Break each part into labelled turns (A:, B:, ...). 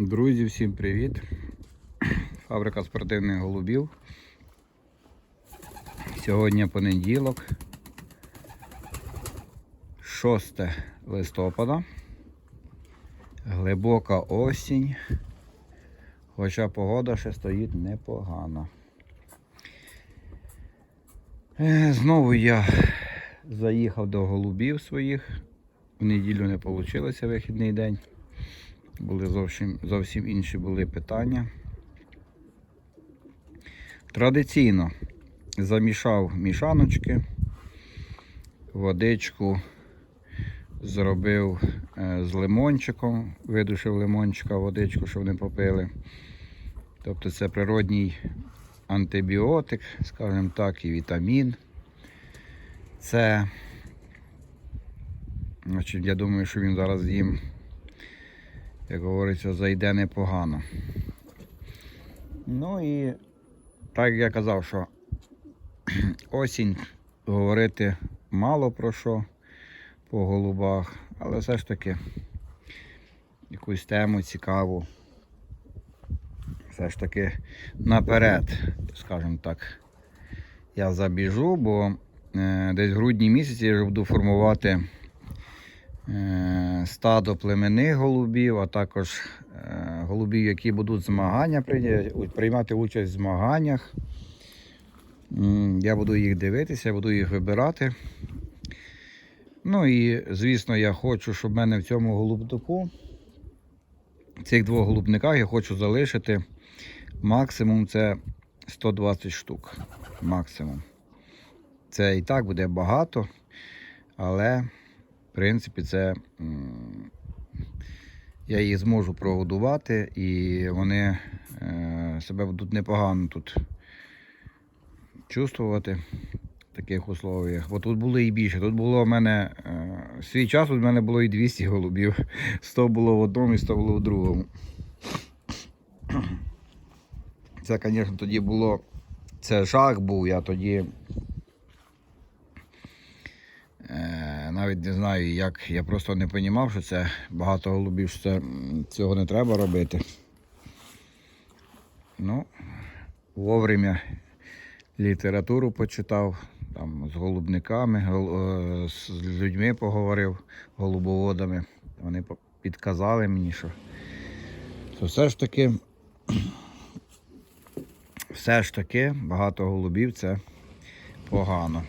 A: Друзі, всім привіт! Фабрика спортивних голубів. Сьогодні понеділок, 6 листопада. Глибока осінь, хоча погода ще стоїть непогано. Е, Знову я заїхав до голубів своїх. В неділю не вийшло вихідний день. Були зовсім, зовсім інші були питання. Традиційно замішав мішаночки, водичку зробив е, з лимончиком, видушив лимончика, водичку, щоб вони попили. Тобто це природній антибіотик, скажімо так, і вітамін. Це, значить, я думаю, що він зараз їм як говориться, зайде непогано. Ну і так як я казав, що осінь говорити мало про що по голубах, але все ж таки якусь тему цікаву. Все ж таки наперед, скажімо так, я забіжу, бо е, десь в грудні місяці я вже буду формувати стадо племенних голубів, а також е, голубів, які будуть змагання приймати участь в змаганнях. Я буду їх дивитися, я буду їх вибирати. Ну і, звісно, я хочу, щоб в мене в цьому голубнику, цих двох голубниках я хочу залишити максимум це 120 штук. Максимум. Це і так буде багато, але в принципі, це я їх зможу прогодувати і вони е, себе будуть непогано тут чувствувати в таких условиях. Бо тут було і більше. Тут було в мене е, свій час, в мене було і 200 голубів. 100 було в одному і 100 було в другому. Це, звісно, тоді було. Це жах був, я тоді Е, навіть не знаю, як. Я просто не розумів, що це багато голубів, що це, цього не треба робити. Ну, вовремя літературу почитав, там з голубниками, гол- е, з людьми поговорив, голубоводами. Вони підказали мені, що, що все ж таки, все ж таки багато голубів це погано.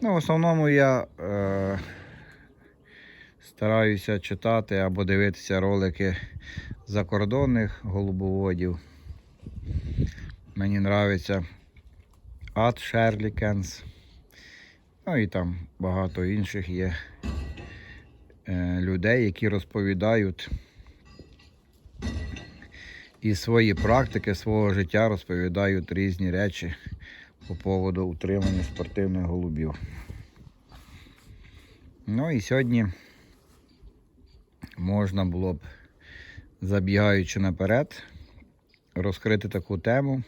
A: Ну, в основному я е, стараюся читати або дивитися ролики закордонних голубоводів. Мені подобається Ад Шерлікенс. Ну і там багато інших є е, людей, які розповідають із свої практики, свого життя розповідають різні речі по поводу утримання спортивних голубів. Ну і сьогодні можна було б, забігаючи наперед, розкрити таку тему,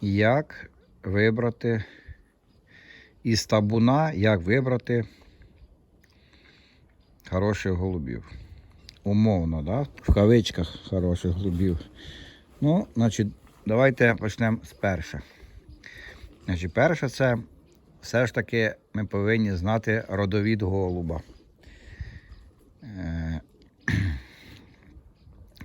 A: як вибрати із табуна, як вибрати хороших голубів. Умовно, да? в кавичках хороших голубів. Ну, значить, давайте почнемо з перше. Значить, перше це все ж таки ми повинні знати родовід голуба. Е,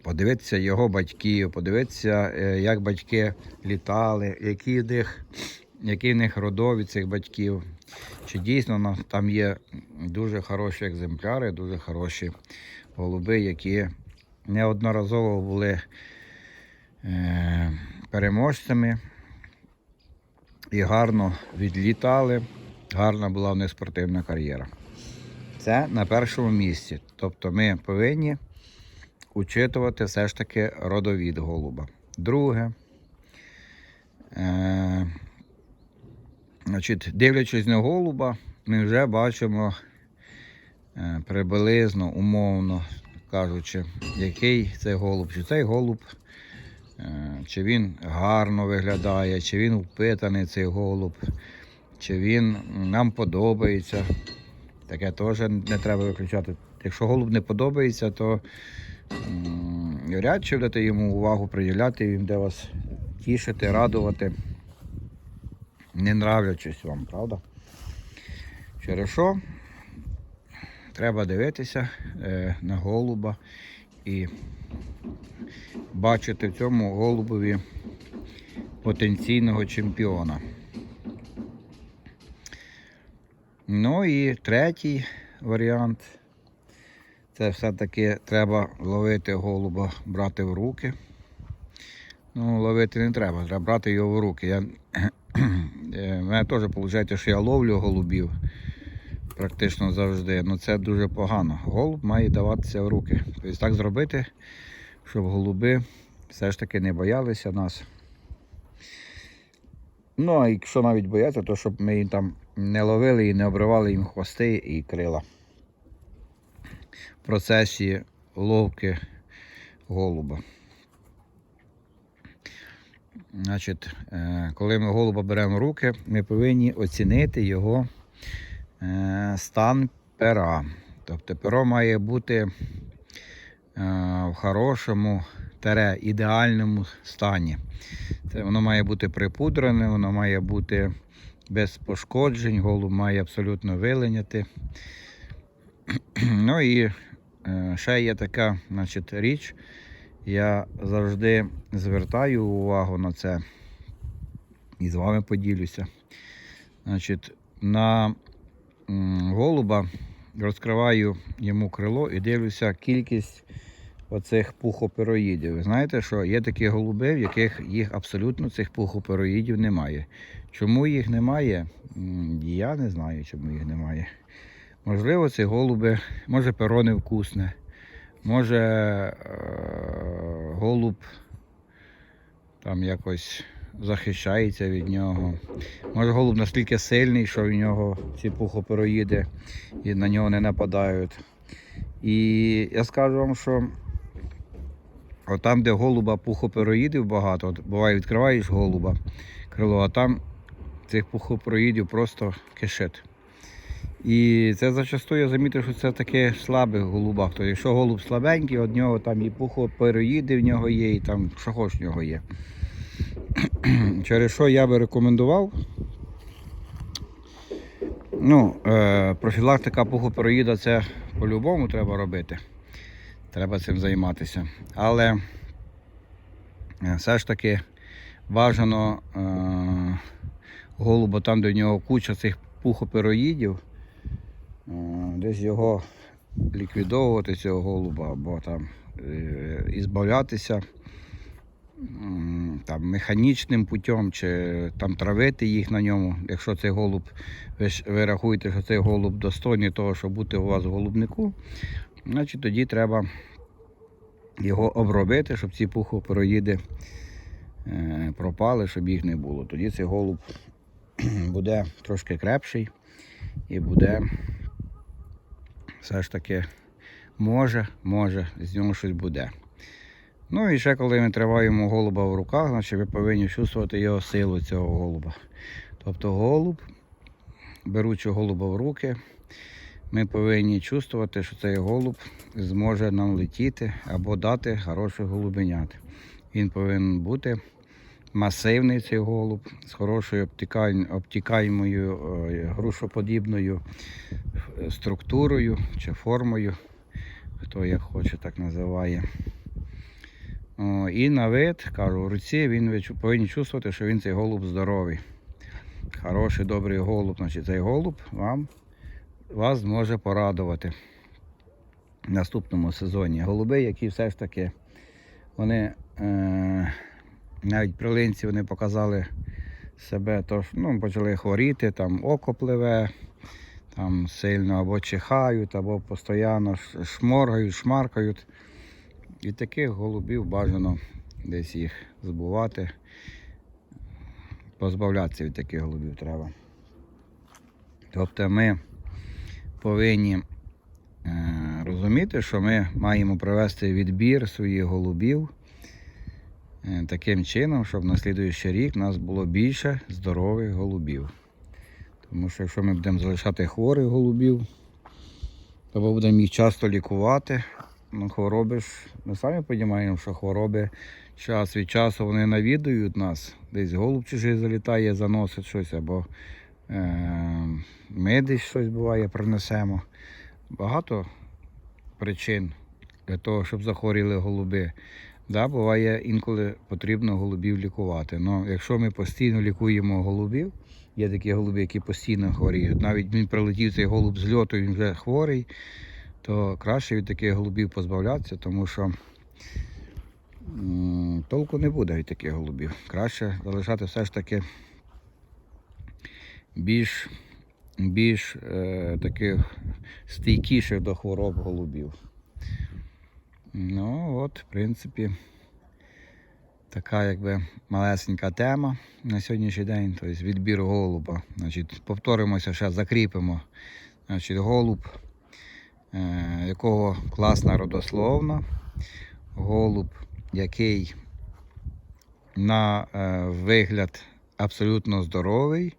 A: Подивитися його батьків, подивитися, е, як батьки літали, які в них, які в них родові цих батьків. Чи дійсно там є дуже хороші екземпляри, дуже хороші голуби, які неодноразово були е, переможцями і гарно відлітали, гарна була в них спортивна кар'єра. Це на першому місці. Тобто ми повинні учитувати все ж таки родовід голуба. Друге, е, значить, дивлячись на голуба, ми вже бачимо е, приблизно, умовно кажучи, який це голуб. Чи цей голуб Чи він гарно виглядає, чи він впитаний цей голуб, чи він нам подобається. Таке теж не треба виключати. Якщо голуб не подобається, то м, вряд чи будете йому увагу приділяти, він буде вас тішити, радувати, не нравлячись вам, правда? Через що треба дивитися е, на голуба і бачити в цьому голубові потенційного чемпіона. Ну і третій варіант. Це все-таки треба ловити голуба, брати в руки. Ну, ловити не треба, треба брати його в руки. Я, мене теж виходить, що я ловлю голубів практично завжди. Ну це дуже погано. Голуб має даватися в руки. Тобто так зробити, щоб голуби все ж таки не боялися нас. Ну, а якщо навіть бояться, то щоб ми їм там не ловили і не обривали їм хвости і крила. В процесі ловки голуба. Значить, е, коли ми голуба беремо в руки, ми повинні оцінити його е, стан пера. Тобто перо має бути е, в хорошому тере, ідеальному стані. Це воно має бути припудрене, воно має бути без пошкоджень, голуб має абсолютно виленяти. Ну і е, ще є така значить, річ. Я завжди звертаю увагу на це і з вами поділюся. Значить, на голуба розкриваю йому крило і дивлюся кількість оцих пухопероїдів. Ви знаєте, що є такі голуби, в яких їх абсолютно цих пухопероїдів немає. Чому їх немає? Я не знаю, чому їх немає. Можливо, ці голуби, може перо невкусне, може е, голуб там якось захищається від нього. Може голуб настільки сильний, що в нього ці пухопероїди і на нього не нападають. І я скажу вам, що от там, де голуба пухопероїдів багато, от буває, відкриваєш голуба крило, а там цих пухопероїдів просто кишить. І це зачасту я замітив, що це таке слабих голубах. Тобто, якщо голуб слабенький, от нього там і пухопероїди в нього є, і там що в нього є. Через що я би рекомендував. Ну, е, профілактика пухопероїда це по-любому треба робити. Треба цим займатися. Але е, все ж таки бажано е, голуба там, в нього куча цих пухопероїдів, е, десь його ліквідовувати цього голуба або там е, ізбавлятися м, там, механічним путем чи там травити їх на ньому. Якщо цей голуб, ви, ви рахуєте, що цей голуб достойний того, щоб бути у вас в голубнику, значить тоді треба його обробити, щоб ці пухопероїди е, пропали, щоб їх не було. Тоді цей голуб буде трошки крепший і буде все ж таки може, може, з нього щось буде. Ну і ще коли ми триваємо голуба в руках, значить ви повинні чувствувати його силу цього голуба. Тобто голуб, беручи голуба в руки, ми повинні чувствувати, що цей голуб зможе нам летіти або дати хороших голубенят. Він повинен бути масивний цей голуб з хорошою обтікаємою е, грушоподібною е, структурою чи формою, хто як хоче так називає. О, і на вид, кажу, в руці він повинен чувствувати, що він цей голуб здоровий. Хороший, добрий голуб. Значить, цей голуб вам, вас зможе порадувати в наступному сезоні. Голуби, які все ж таки, вони е, навіть прилинці вони показали себе, тож ну, почали хворіти, там око пливе, там сильно або чихають, або постійно шморгають, шмаркають. І таких голубів бажано десь їх збувати. Позбавлятися від таких голубів треба. Тобто ми повинні е, розуміти, що ми маємо провести відбір своїх голубів е, таким чином, щоб на слідуючий рік у нас було більше здорових голубів. Тому що якщо ми будемо залишати хворих голубів, то ми будемо їх часто лікувати, ну, хвороби ж, ми самі розуміємо, що хвороби час від часу вони навідують нас. Десь голуб чужий залітає, заносить щось, або ми десь щось буває, принесемо. Багато причин для того, щоб захворіли голуби. Да, буває, інколи потрібно голубів лікувати. Ну, якщо ми постійно лікуємо голубів, є такі голуби, які постійно хворіють. Навіть він прилетів цей голуб з льоту, він вже хворий, то краще від таких голубів позбавлятися, тому що толку не буде від таких голубів. Краще залишати все ж таки більш, більш е, таких стійкіших до хвороб голубів. Ну, от, в принципі, така якби малесенька тема на сьогоднішній день, тобто відбір голуба. Значить, повторимося, ще закріпимо. Значить, голуб, е, якого класна родословна, голуб, який на е, вигляд абсолютно здоровий,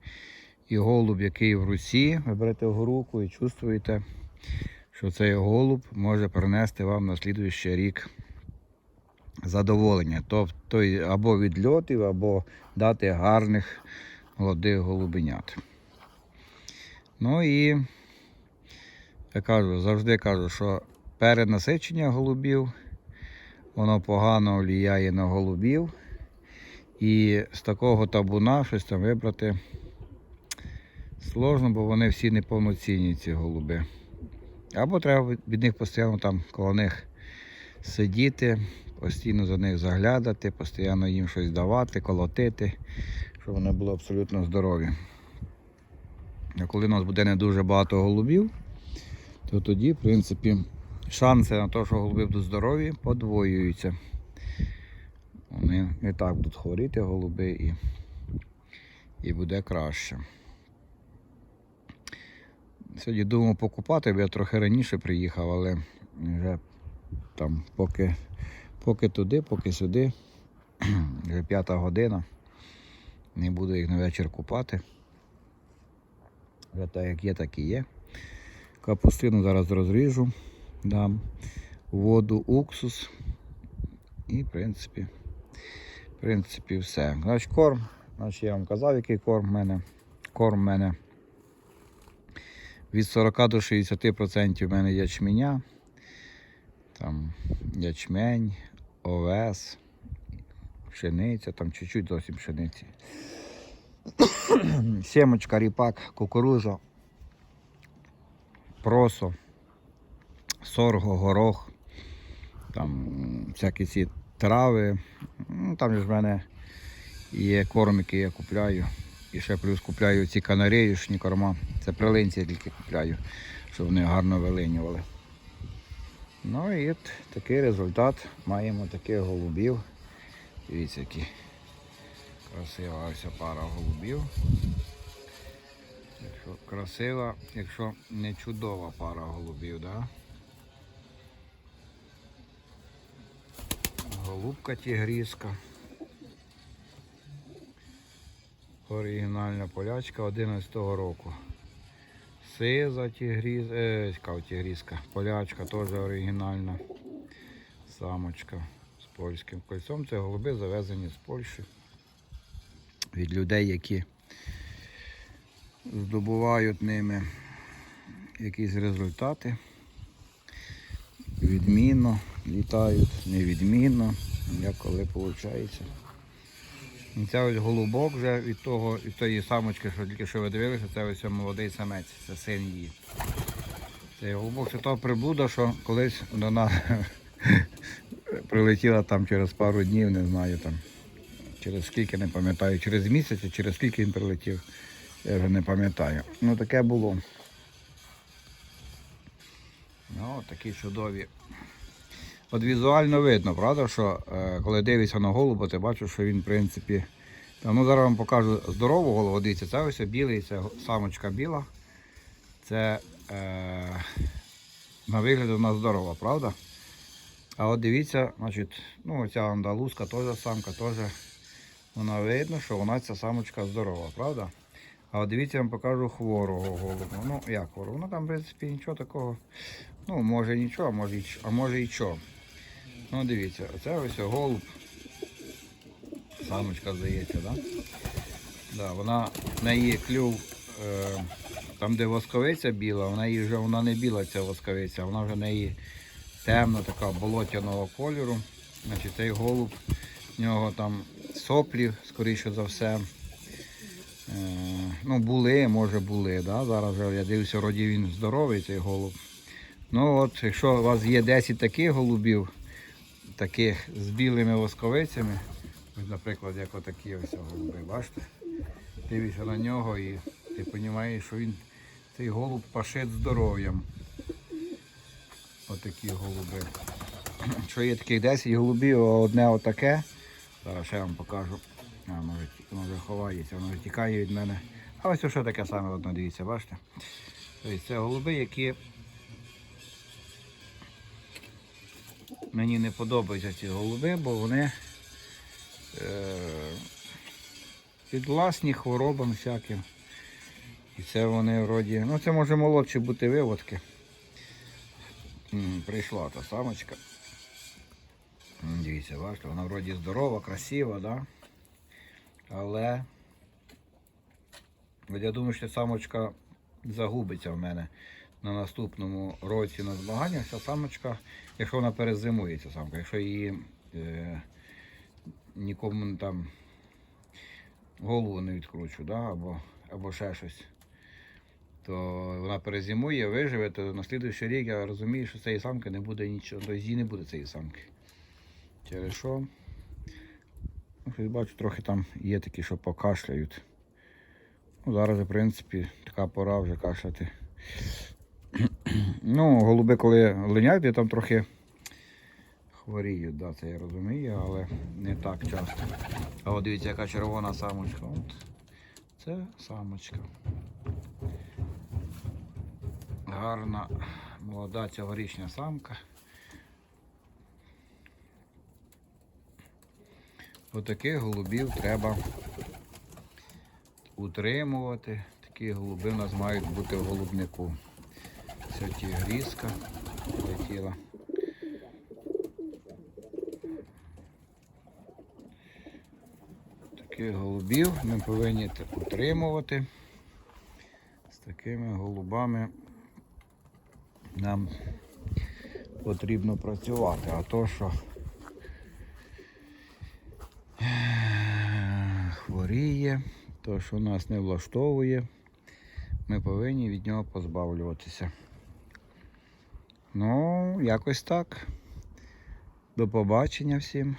A: і голуб, який в руці, ви берете в руку і чувствуєте, що цей голуб може принести вам на слідуючий рік задоволення. Тобто або відльотів, або дати гарних молодих голубенят. Ну і я кажу, завжди кажу, що перенасичення голубів, воно погано впливає на голубів. І з такого табуна щось там вибрати сложно, бо вони всі неповноцінні, ці голуби. Або треба від них постійно там коло них сидіти, постійно за них заглядати, постійно їм щось давати, колотити, щоб вони були абсолютно здорові. А коли у нас буде не дуже багато голубів, то тоді, в принципі, шанси на те, що голуби будуть здорові, подвоюються. Вони не так будуть хворіти голуби і, і буде краще. Сьогодні думав покупати, бо я трохи раніше приїхав, але вже там поки, поки туди, поки сюди. Вже п'ята година. Не буду їх на вечір купати. Вже так як є, так і є. Капустину зараз розріжу, дам воду, уксус. І в принципі, в принципі все. Значить корм. Значить, я вам казав, який корм в мене. Корм в мене від 40 до 60% в мене ячменя. Там ячмень, овес, пшениця, там чуть-чуть зовсім пшениці. Сімочка, ріпак, кукуруза, просо, сорго, горох, там всякі ці трави. Ну, там ж в мене є корм, який я купляю. І ще плюс купляю ці канареюшні корма. Це прилинці тільки купляю, щоб вони гарно вилинювали. Ну і от такий результат. Маємо таких голубів. Дивіться, які красива ось пара голубів. Якщо красива, якщо не чудова пара голубів, да? Голубка тігріска. Оригінальна полячка 11-го року. Сиза тігріз, е, тігрізка, полячка теж оригінальна. Самочка з польським кольцом. Це голуби завезені з Польщі від людей, які здобувають ними якісь результати. Відмінно літають, невідмінно, як коли виходить. Це ось голубок вже від того, від тої самочки, що тільки що ви дивилися, це ось молодий самець, це син її. Цей голубок це та приблуда, що колись до нас прилетіла там через пару днів, не знаю там. Через скільки не пам'ятаю, через місяць, через скільки він прилетів, я вже не пам'ятаю. Ну таке було. Ну, такі чудові. От візуально видно, правда, що е, коли дивишся на голуба, ти бачиш, що він, в принципі. Там, ну, зараз вам покажу здорову голову. Дивіться, це ось білий, це самочка біла. Це е, на вигляд вона здорова, правда? А от дивіться, значить, ну ця андалузка теж самка, теж вона видно, що вона ця самочка здорова, правда? А от дивіться, я вам покажу хворого голуба. Ну, як хворого? Ну там, в принципі, нічого такого. Ну, може нічого, а може і, а може і що. Ну, дивіться, оце ось голуб. Самочка здається? Да? Да, вона в неї клюв, е, там де восковиця біла, вона її вже вона не біла ця восковиця, вона вже в неї темна, така болотяного кольору. Значить, цей голуб, в нього там соплі, скоріше за все. Е, ну, були, може були. Да? Зараз вже я дивлюся, вроді він здоровий, цей голуб. Ну от, якщо у вас є 10 таких голубів, таких з білими восковицями, ось, наприклад, як отакі ось голуби, бачите? Дивишся на нього і ти розумієш, що він цей голуб пашить здоров'ям. Отакі голуби. Що є таких 10 голубів, а одне отаке. Зараз ще вам покажу. А, може, вже ховається, воно тікає від мене. А ось що таке саме одно, дивіться, бачите? Тобто це голуби, які мені не подобаються ці голуби, бо вони е, підвласні хворобам всяким. І це вони вроді. Ну це може молодші бути виводки. Прийшла та самочка. Дивіться, бачите, вона вроді здорова, красива, да? але я думаю, що самочка загубиться в мене на наступному році на змаганнях. Ця самочка, якщо вона перезимує, ця самка, якщо її е, нікому там голову не відкручу, да? або, або ще щось. То вона перезимує, виживе, то на слідуючий рік я розумію, що цієї самки не буде нічого, тобто її не буде цієї самки. Через що? Ну, щось бачу, трохи там є такі, що покашляють. Ну, зараз, в принципі, така пора вже кашляти. ну, голуби, коли линяють, я там трохи хворіють, да, це я розумію, але не так часто. А от дивіться, яка червона самочка. От. Це самочка. Гарна, молода цьогорічня самка. Отаких голубів треба утримувати. Такі голуби в нас мають бути в голубнику. Це тігрізка летіла. Таких голубів ми повинні утримувати. З такими голубами нам потрібно працювати. А то, що хворіє, то, що нас не влаштовує, ми повинні від нього позбавлюватися. Ну, якось так. До побачення всім.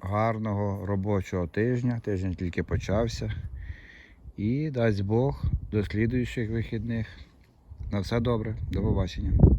A: Гарного робочого тижня. Тиждень тільки почався. І дасть Бог до слідуючих вихідних. На все добре, до побачення.